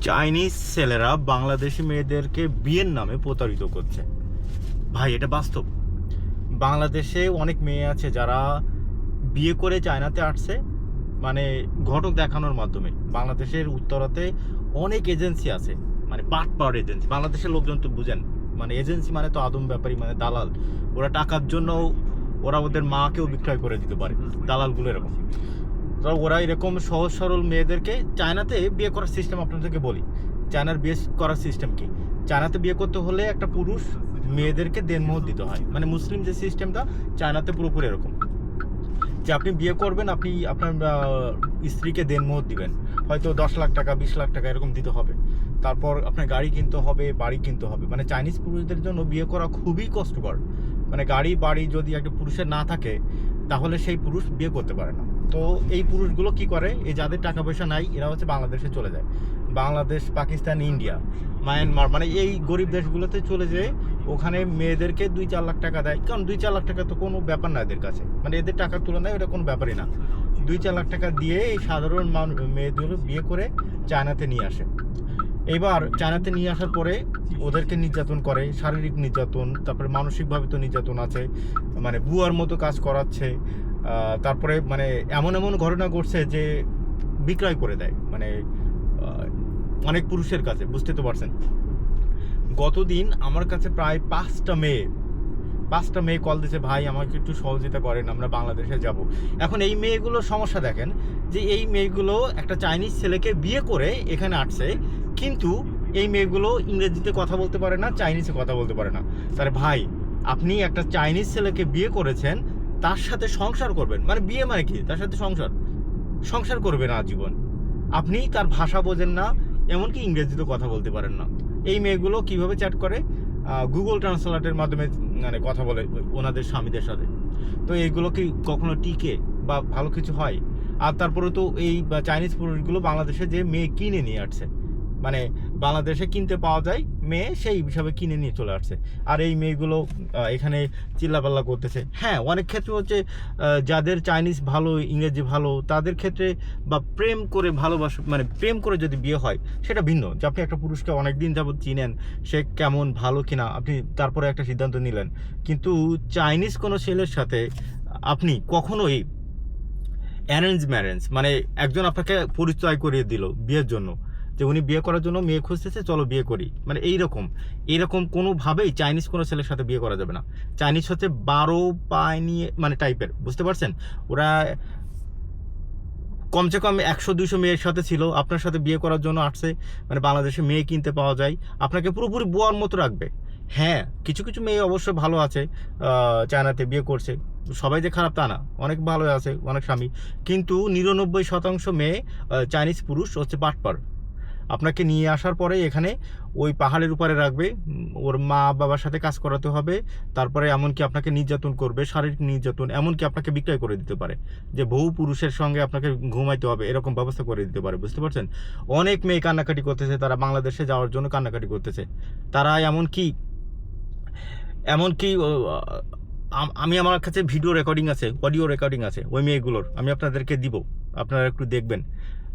Chinese ছেলেরা বাংলাদেশি মেয়েদেরকে বিয়ের নামে প্রতারিত করছে। ভাই, এটা বাস্তব। বাংলাদেশে অনেক মেয়ে আছে যারা বিয়ে করে চায়নাতে আসছে মানে ঘটক দেখানোর মাধ্যমে। বাংলাদেশের উত্তরাতে অনেক এজেন্সি আছে মানে পাট পাওয়ার এজেন্সি। বাংলাদেশের লোকজন তো বুঝেন মানে এজেন্সি মানে তো আদম ব্যাপারী মানে দালাল। ওরা টাকার জন্য ওরা ওদের মাকেও বিক্রয় করে দিতে পারে, দালালগুলো এরকম। তো ওরা এরকম সহজ সরল মেয়েদেরকে চায়নাতে বিয়ে করার সিস্টেম আপনাদেরকে বলি। চায়নার বিয়ে করার সিস্টেম কি? চায়নাতে বিয়ে করতে হলে একটা পুরুষ মেয়েদেরকে দেনমোহর দিতে হয়। মানে মুসলিম যে সিস্টেমটা চায়নাতে পুরোপুরি এরকম। যে আপনি বিয়ে করবেন, আপনি আপনার স্ত্রীকে দেনমোহর দিবেন। হয়তো দশ লাখ টাকা, বিশ লাখ টাকা এরকম দিতে হবে। তারপর আপনার গাড়ি কিনতে হবে, বাড়ি কিনতে হবে। মানে চাইনিজ পুরুষদের জন্য বিয়ে করা খুবই কষ্টকর। মানে গাড়ি, বাড়ি যদি একটা পুরুষের না থাকে, তাহলে সেই পুরুষ বিয়ে করতে পারে না। তো এই পুরুষগুলো কি করে? এই যাদের টাকা পয়সা নাই, এরা হচ্ছে বাংলাদেশে চলে যায়। বাংলাদেশ, পাকিস্তান, ইন্ডিয়া, মায়ানমার মানে এই গরিব দেশগুলোতে চলে যেয়ে ওখানে মেয়েদেরকে দুই চার লাখ টাকা দেয়। কারণ দুই চার লাখ টাকা তো কোনো ব্যাপার না এদের কাছে। মানে এদের টাকার তুলনায় এটা কোনো ব্যাপারই না। দুই চার লাখ টাকা দিয়ে এই সাধারণ মানুষ মেয়েদের বিয়ে করে চায়নাতে নিয়ে আসে। এবার চায়নাতে নিয়ে আসার পরে ওদেরকে নির্যাতন করে, শারীরিক নির্যাতন, তারপরে মানসিকভাবে তো নির্যাতন আছে মানে বুয়ার মতো কাজ করাচ্ছে। তারপরে মানে এমন এমন ঘটনা ঘটছে যে বিক্রয় করে দেয় মানে অনেক পুরুষের কাছে, বুঝতে তো পারছেন। গতদিন আমার কাছে প্রায় পাঁচটা মেয়ে পাঁচটা মেয়ে কল দিয়েছে ভাই, আমাকে একটু সহযোগিতা করেন, আমরা বাংলাদেশে যাব। এখন এই মেয়েগুলোর সমস্যা দেখেন, যে এই মেয়েগুলো একটা চাইনিজ ছেলেকে বিয়ে করে এখানে আসছে, কিন্তু এই মেয়েগুলো ইংরেজিতে কথা বলতে পারে না, চাইনিজে কথা বলতে পারে না। তাহলে, ভাই, আপনি একটা চাইনিজ ছেলেকে বিয়ে করেছেন তার সাথে সংসার করবেন। মানে বিয়ে মানে কি? তার সাথে সংসার। সংসার করবেন আজীবন। আপনি তার ভাষা বোঝেন না, এমনকি ইংরেজিতে কথা বলতে পারেন না। এই মেয়েগুলো কীভাবে চ্যাট করে? গুগল ট্রান্সলেটের মাধ্যমে মানে কথা বলে ওনাদের স্বামীদের সাথে। তো এইগুলো কি কখনো টিকে বা ভালো কিছু হয়? আর তারপরে তো এই চাইনিজ পুরুষগুলো বাংলাদেশে যে মেয়ে কিনে নিয়ে আসছে। মানে বাংলাদেশে কিনতে পাওয়া যায়, মেয়ে সেই হিসাবে কিনে নিয়ে চলে আসছে। আর এই মেয়েগুলো এখানে চিল্লাপাল্লা করতেছে। হ্যাঁ অনেক ক্ষেত্রে হচ্ছে যাদের চাইনিজ ভালো, ইংরেজি ভালো, তাদের ক্ষেত্রে বা প্রেম করে ভালোবাসা মানে প্রেম করে যদি বিয়ে হয়, সেটা ভিন্ন। যে আপনি একটা পুরুষকে অনেক দিন যাবত চিনেন, সে কেমন, ভালো কিনা, আপনি তারপরে একটা সিদ্ধান্ত নিলেন। কিন্তু চাইনিজ কোনো ছেলের সাথে আপনি কখনোই অ্যারেঞ্জ ম্যারেঞ্জ মানে একজন আপনাকে পরিচয় করিয়ে দিল বিয়ের জন্য যে উনি বিয়ে করার জন্য মেয়ে খুঁজতেছে, চলো বিয়ে করি। মানে এইরকম। এইরকম কোনোভাবেই চাইনিজ কোনো ছেলের সাথে বিয়ে করা যাবে না। চাইনিজ হচ্ছে বারো পায় নিয়ে মানে টাইপের, বুঝতে পারছেন? ওরা কমসে কম একশো দুশো মেয়ের সাথে ছিল। আপনার সাথে বিয়ে করার জন্য আসছে। মানে বাংলাদেশে মেয়ে কিনতে পাওয়া যায়। আপনাকে পুরোপুরি বোয়ার মতো রাখবে। হ্যাঁ কিছু কিছু মেয়ে অবশ্য ভালো আছে চায়নাতে বিয়ে করছে। সবাই যে খারাপ তা না। অনেক ভালো আছে, অনেক স্বামী। কিন্তু নিরানব্বই শতাংশ মেয়ে চাইনিজ পুরুষ হচ্ছে বাটপার আপনাকে নিয়ে আসার পরে এখানে ওই পাহাড়ের উপরে রাখবে। ওর মা বাবার সাথে কাজ করাতে হবে। তারপরে এমনকি আপনাকে নির্যাতন করবে, শারীরিক নির্যাতন, এমনকি আপনাকে বিক্রয় করে দিতে পারে। যে বহু পুরুষের সঙ্গে আপনাকে ঘুমাইতে হবে, এরকম ব্যবস্থা করে দিতে পারে, বুঝতে পারছেন? অনেক মেয়ে কান্নাকাটি করতেছে, তারা বাংলাদেশে যাওয়ার জন্য কান্নাকাটি করতেছে। তারা এমনকি এমনকি আমি আমার কাছে ভিডিও রেকর্ডিং আছে, অডিও রেকর্ডিং আছে, ওই মেয়েগুলোর। আমি আপনাদেরকে দিব, আপনারা একটু দেখবেন।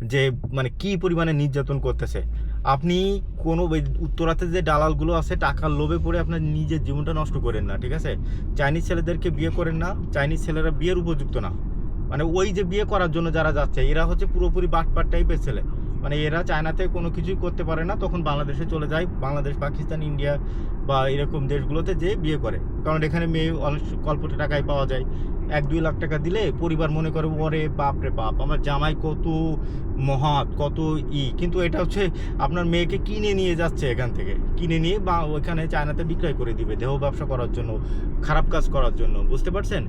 যে মানে কি পরিমাণে নির্যাতন করতেছে। আপনি কোনো উত্তরাতে যে দালালগুলো আছে, টাকার লোভে পড়ে আপনার নিজের জীবনটা নষ্ট করেন না, ঠিক আছে? চাইনিজ ছেলেদেরকে বিয়ে করেন না, চাইনিজ ছেলেরা বিয়ের উপযুক্ত না। মানে ওই যে বিয়ে করার জন্য যারা যাচ্ছে, এরা হচ্ছে পুরোপুরি বাটপাট টাইপের ছেলে। মানে এরা চায়নাতে কোনো কিছুই করতে পারে না, তখন বাংলাদেশে চলে যায়, বাংলাদেশ, পাকিস্তান, ইন্ডিয়া বা এরকম দেশগুলোতে যে বিয়ে করে। কারণ এখানে মেয়ে কল্পতে টাকায় পাওয়া যায়। এক দুই লাখ টাকা দিলে পরিবার মনে করে, ওরে বাপ রে বাপ, আমার জামাই কত মহাত কত ই। কিন্তু এটা হচ্ছে আপনার মেয়েকে কিনে নিয়ে যাচ্ছে এখান থেকে। কিনে নিয়ে বা ওইখানে চায়নাতে বিক্রয় করে দিবে দেহ ব্যবসা করার জন্য, খারাপ কাজ করার জন্য, বুঝতে পারছেন?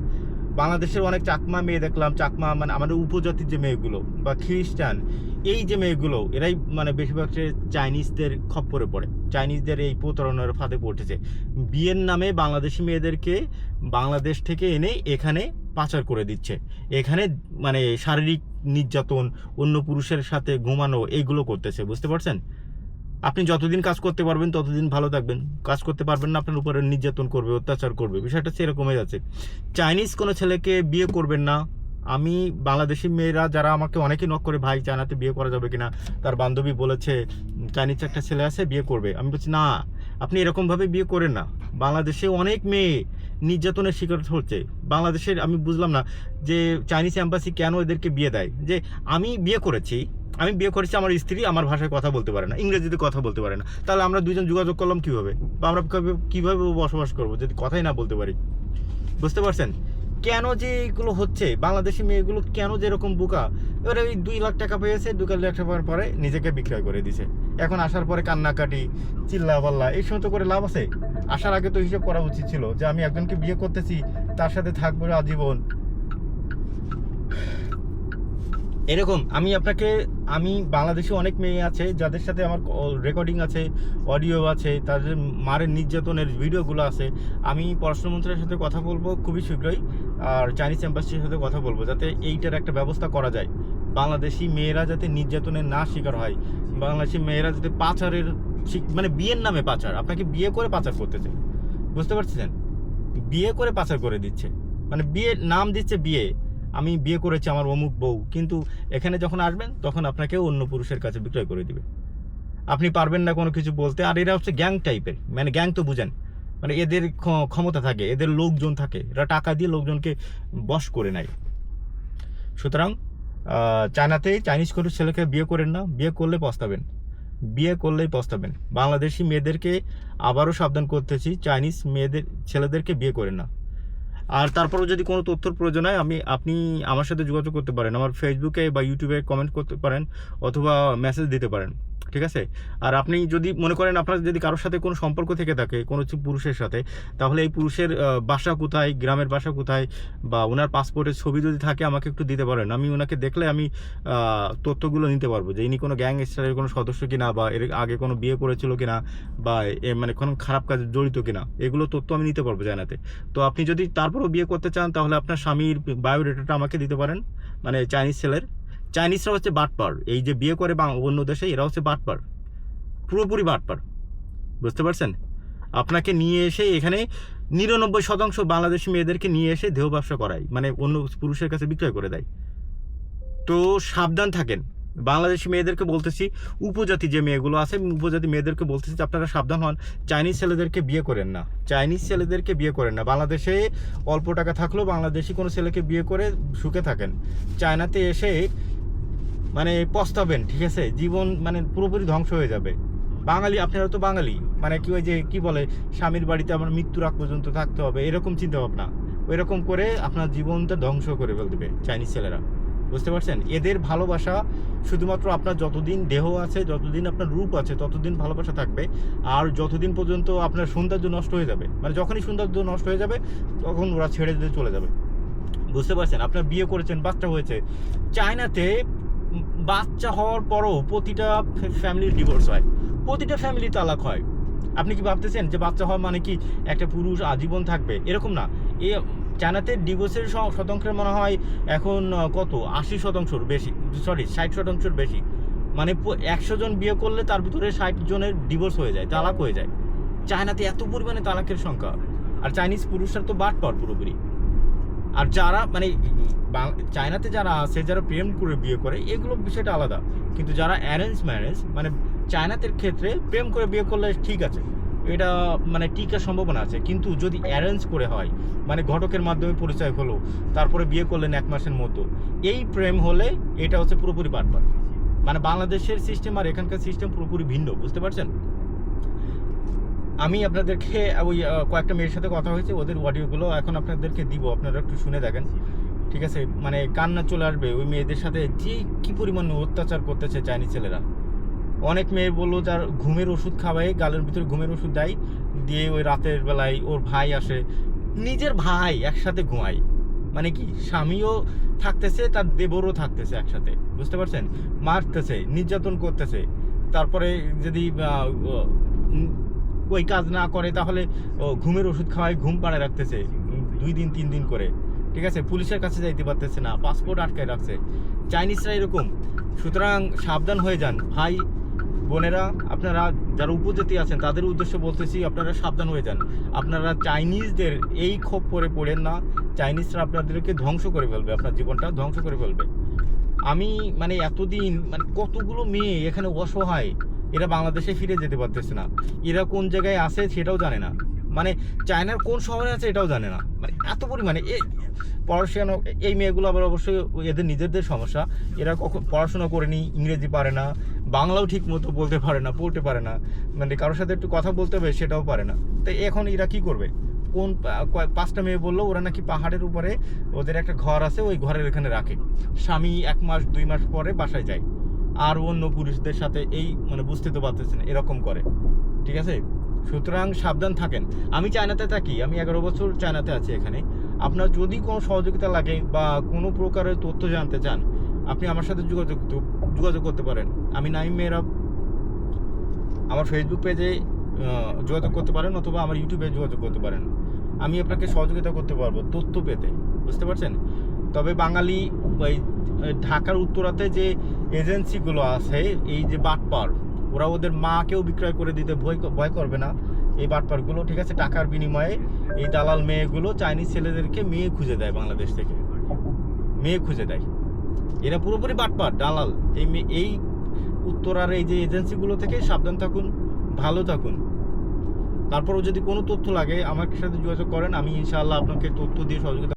বাংলাদেশের অনেক চাকমা মেয়ে দেখলাম, চাকমা মানে আমাদের উপজাতির যে মেয়েগুলো বা খ্রিস্টান, এই যে মেয়েগুলো, এরাই মানে বেশিরভাগ চাইনিজদের খপ্পরে পড়ে। চাইনিজদের এই প্রতারণার ফাঁদে পড়তেছে। বিয়ের নামে বাংলাদেশি মেয়েদেরকে বাংলাদেশ থেকে এনে এখানে পাচার করে দিচ্ছে। এখানে মানে শারীরিক নির্যাতন, অন্য পুরুষের সাথে ঘুমানো এইগুলো করতেছে, বুঝতে পারছেন? আপনি যতদিন কাজ করতে পারবেন, ততদিন ভালো থাকবেন। কাজ করতে পারবেন না, আপনার উপরে নির্যাতন করবে, অত্যাচার করবে। বিষয়টা সেরকম হয়ে যাচ্ছে চাইনিজ কোনো ছেলেকে বিয়ে করবেন না। আমি বাংলাদেশি মেয়েরা যারা আমাকে অনেকেই নক করে, ভাই, চায়নাতে বিয়ে করা যাবে কিনা? তার বান্ধবী বলেছে, চাইনিজ একটা ছেলে আছে, বিয়ে করবে। আমি বলছি, না, আপনি এরকমভাবে বিয়ে করেন না। বাংলাদেশে অনেক মেয়ে নির্যাতনের শিকার হচ্ছে। বাংলাদেশের, আমি বুঝলাম না যে চাইনিজ অ্যাম্বাসি কেন এদেরকে বিয়ে দেয়? যে আমি বিয়ে করেছি আমি বিয়ে করেছি, আমার স্ত্রী আমার ভাষায় কথা বলতে পারে না, ইংরেজিতে কথা বলতে পারে না। তাহলে আমরা দুজন যোগাযোগ করলাম কীভাবে? বা আমরা কিভাবে- বসবাস করব? যদি কথাই না বলতে পারি। বুঝতে পারছেন? কেন যে এগুলো হচ্ছে? বাংলাদেশি মেয়েগুলো কেন যে এরকম বোকা? এবারে ওই দুই লাখ টাকা পেয়েছে, দু লাখ টাকা পাওয়ার পরে নিজেকে বিক্রয় করে দিছে এখন আসার পরে কান্নাকাটি চিল্লা পাল্লা এই সময় তো করে লাভ আছে? আসার আগে তো হিসাব করা উচিত ছিল যে আমি একজনকে বিয়ে করতেছি, তার সাথে থাকব আজীবন। এরকম, আমি আপনাকে, আমি বাংলাদেশে অনেক মেয়ে আছে, যাদের সাথে আমার রেকর্ডিং আছে অডিও আছে, তাদের মারের নির্যাতনের ভিডিওগুলো আছে, আমি পররাষ্ট্রমন্ত্রীর সাথে কথা বলব খুবই শীঘ্রই, আর চাইনিজ এম্বাসির সাথে কথা বলব, যাতে এইটার একটা ব্যবস্থা করা যায়। বাংলাদেশি মেয়েরা যাতে নির্যাতনের না শিকার হয়, বাংলাদেশি মেয়েরা যাতে পাচারের মানে বিয়ের নামে পাচার, আপনাকে বিয়ে করে পাচার করতেছে, বুঝতে পারছেন? বিয়ে করে পাচার করে দিচ্ছে মানে বিয়ের নাম দিচ্ছে বিয়ে আমি বিয়ে করেছি আমার অমুক বউ। কিন্তু এখানে যখন আসবেন, তখন আপনাকে অন্য পুরুষের কাছে বিক্রয় করে দিবে। আপনি পারবেন না কোনো কিছু বলতে। আর এরা হচ্ছে গ্যাং টাইপের। মানে গ্যাং তো বুঝেন। মানে এদের ক্ষ- ক্ষমতা থাকে, এদের লোকজন থাকে। এরা টাকা দিয়ে লোকজনকে বশ করে নেয়। সুতরাং চায়নাতে চাইনিজ কোনো ছেলেকে বিয়ে করেন না। বিয়ে করলে পস্তাবেন। বিয়ে করলেই পস্তাবেন। বাংলাদেশি মেয়েদেরকে আবারও সাবধান করতেছি, চাইনিজ মেয়েদের, ছেলেদেরকে বিয়ে করেন না। আর তারপরেও যদি কোনো তথ্যর প্রয়োজন হয়, আমি, আপনি আমার সাথে যোগাযোগ করতে পারেন, আমার ফেসবুকে বা ইউটিউবে কমেন্ট করতে পারেন, অথবা মেসেজ দিতে পারেন। ঠিক আছে? আর আপনি যদি মনে করেন আপনার যদি কারোর সাথে কোনো সম্পর্ক থেকে থাকে, কোনো পুরুষের সাথে, তাহলে এই পুরুষের বাসা কোথায়, গ্রামের বাসা কোথায়, বা ওনার পাসপোর্টের ছবি যদি থাকে আমাকে একটু দিতে পারেন। আমি ওনাকে দেখলে আমি তথ্যগুলো নিতে পারব যে ইনি কোনো গ্যাং স্টারের কোনো সদস্য কিনা, বা এর আগে কোনো বিয়ে করেছিল কিনা, বা মানে কোনো খারাপ কাজে জড়িত কিনা, এগুলো তথ্য আমি নিতে পারব জানাতে তো আপনি যদি তারপরও বিয়ে করতে চান, তাহলে আপনার স্বামীর বায়োডেটাটা আমাকে দিতে পারেন মানে চাইনিজ ছেলের চাইনিজরা হচ্ছে বাটপার। এই যে বিয়ে করে অন্য দেশে এরা হচ্ছে বাটপার। পুরোপুরি বাটপার। বুঝতে পারছেন? আপনাকে নিয়ে এসে এখানে নিরানব্বই শতাংশ বাংলাদেশি মেয়েদেরকে নিয়ে এসে দেহ ব্যবসা করায়। মানে অন্য পুরুষের কাছে বিক্রয় করে দেয়। তো সাবধান থাকেন। বাংলাদেশি মেয়েদেরকে বলতেছি, উপজাতি যে মেয়েগুলো আছে উপজাতি মেয়েদেরকে বলতেছি যে আপনারা সাবধান হন। চাইনিজ ছেলেদেরকে বিয়ে করেন না। চাইনিজ ছেলেদেরকে বিয়ে করেন না। বাংলাদেশে অল্প টাকা থাকলেও বাংলাদেশি কোনো ছেলেকে বিয়ে করে সুখে থাকেন। চায়নাতে এসে মানে পস্তাবেন, ঠিক আছে? জীবন মানে পুরোপুরি ধ্বংস হয়ে যাবে। বাঙালি আপনারা তো বাঙালি। মানে কি ওই যে, কি বলে, স্বামীর বাড়িতে আমার মৃত্যুর আগ পর্যন্ত থাকতে হবে, এরকম চিন্তা ভাবনা এরকম করে আপনার জীবনটা ধ্বংস করে দেবে চাইনিজ ছেলেরা। বুঝতে পারছেন? এদের ভালোবাসা শুধুমাত্র আপনার যতদিন দেহ আছে, যতদিন আপনার রূপ আছে, ততদিন ভালোবাসা থাকবে, আর যতদিন পর্যন্ত আপনার সৌন্দর্য নষ্ট হয়ে যাবে। মানে যখনই সৌন্দর্য নষ্ট হয়ে যাবে, তখন ওরা ছেড়ে দিতে চলে যাবে। বুঝতে পারছেন? আপনার বিয়ে করেছেন, বাচ্চা হয়েছে। চায়নাতে বাচ্চা হওয়ার পরও প্রতিটা ফ্যামিলির ডিভোর্স হয়। প্রতিটা ফ্যামিলি তালাক হয়। আপনি কি ভাবতেছেন যে বাচ্চা হওয়া মানে কি একটা পুরুষ আজীবন থাকবে? এরকম না। এ চায়নাতে ডিভোর্সের শতাংশের মনে হয় এখন কত? আশি শতাংশর বেশি। সরি, ষাট শতাংশের বেশি। মানে একশো জন বিয়ে করলে তার ভিতরে ষাট জনের ডিভোর্স হয়ে যায়, তালাক হয়ে যায়। চায়নাতে এত পরিমাণে তালাকের সংখ্যা। আর চাইনিজ পুরুষরা তো বাট পার পুরোপুরি। আর যারা মানে চায়নাতে যারা আছে, যারা প্রেম করে বিয়ে করে, এগুলো বিষয়টা আলাদা। কিন্তু যারা অ্যারেঞ্জ ম্যারেজ মানে চায়নাতের ক্ষেত্রে প্রেম করে বিয়ে করলে ঠিক আছে। এটা মানে টিকার সম্ভাবনা আছে। কিন্তু যদি অ্যারেঞ্জ করে হয় মানে ঘটকের মাধ্যমে পরিচয় হলো, তারপরে বিয়ে করলেন এক মাসের মতো, এই প্রেম হলে এটা হচ্ছে পুরোপুরি বারবার মানে বাংলাদেশের সিস্টেম আর এখানকার সিস্টেম পুরোপুরি ভিন্ন, বুঝতে পারছেন? আমি আপনাদেরকে ওই কয়েকটা মেয়ের সাথে কথা হয়েছে, ওদের অডিওগুলো এখন আপনাদেরকে দিব, আপনারা একটু শুনে দেখেন। ঠিক আছে? মানে কান্না চলে আসবে ওই মেয়েদের সাথে, যে কি পরিমাণ অত্যাচার করতেছে চাইনিজ ছেলেরা। অনেক মেয়ে বলল, যার ঘুমের ওষুধ খাওয়াই, গালের ভিতরে ঘুমের ওষুধ দেয়, দিয়ে ওই রাতের বেলায় ওর ভাই আসে, নিজের ভাই একসাথে ঘুমায়। মানে কি, স্বামীও থাকতেছে, তার দেবরও থাকতেছে একসাথে, বুঝতে পারছেন? মারতেছে, নির্যাতন করতেছে। তারপরে যদি ওই কাজ না করে, তাহলে ও ঘুমের ওষুধ খাওয়ায় ঘুম পাড়ায় রাখতেছে। দুই দিন, তিন দিন করে। ঠিক আছে, পুলিশের কাছে যাইতে পারতেছে না পাসপোর্ট আটকায় রাখছে। চাইনিজরা এরকম। সুতরাং সাবধান হয়ে যান। ভাই, বোনেরা, আপনারা যারা উপজাতি আছেন, তাদের উদ্দেশ্য বলতেছি, আপনারা সাবধান হয়ে যান। আপনারা চাইনিজদের এই ক্ষোভ করে পড়েন না। চাইনিজরা আপনাদেরকে ধ্বংস করে ফেলবে, আপনার জীবনটা ধ্বংস করে ফেলবে। আমি মানে এতদিন মানে কতগুলো মেয়ে এখানে অসহায় এরা বাংলাদেশে ফিরে যেতে পারতেছে না। এরা কোন জায়গায় আছে সেটাও জানে না। মানে চায়নার কোন শহরে আছে এটাও জানে না। মানে এত পরিমাণে পড়াশোনা, এই মেয়েগুলো আবার অবশ্যই এদের নিজেদের সমস্যা। এরা কখন পড়াশোনা করেনি, ইংরেজি পারে না, বাংলাও ঠিক মতো বলতে পারে না, পড়তে পারে না। মানে কারোর সাথে একটু কথা বলতে হবে, সেটাও পারে না। তো এখন এরা কি করবে? কোন পাঁচটা মেয়ে বলল, ওরা নাকি পাহাড়ের উপরে ওদের একটা ঘর আছে, ওই ঘরের এখানে রাখে। স্বামী এক মাস, দুই মাস পরে বাসায় যায়। আর অন্য পুরুষদের সাথে এই মানে বুঝতে তো পারতেছেন, এরকম করে। ঠিক আছে? সুতরাং সাবধান থাকেন। আমি চায়নাতে থাকি, আমি এগারো বছর চায়নাতে আছি এখানে। আপনার যদি কোনো সহযোগিতা লাগে বা কোনো প্রকারের তথ্য জানতে চান, আপনি আমার সাথে যোগাযোগ যোগাযোগ করতে পারেন। আমি নাইম মেহরাব আমার ফেসবুক পেজে যোগাযোগ করতে পারেন অথবা আমার ইউটিউবে যোগাযোগ করতে পারেন। আমি আপনাকে সহযোগিতা করতে পারব তথ্য পেতে। বুঝতে পারছেন? তবে বাঙালি ওই ঢাকার উত্তরাতে যে এজেন্সিগুলো আছে, এই যে বাটপার, ওরা ওদের মাকেও বিক্রয় করে দিতে ভয় ভয় করবে না। এই বাটপারগুলো, ঠিক আছে, টাকার বিনিময়ে এই দালাল মেয়েগুলো চাইনিজ ছেলেদেরকে মেয়ে খুঁজে দেয় বাংলাদেশ থেকে। মেয়ে খুঁজে দেয়। এরা পুরোপুরি বাটপার, দালাল। এই এই উত্তরার এই যে এজেন্সিগুলো থেকে সাবধান থাকুন, ভালো থাকুন। তারপরও যদি কোনো তথ্য লাগে, আমার সাথে যোগাযোগ করেন, আমি ইনশাআল্লাহ আপনাকে তথ্য দিয়ে সহযোগিতা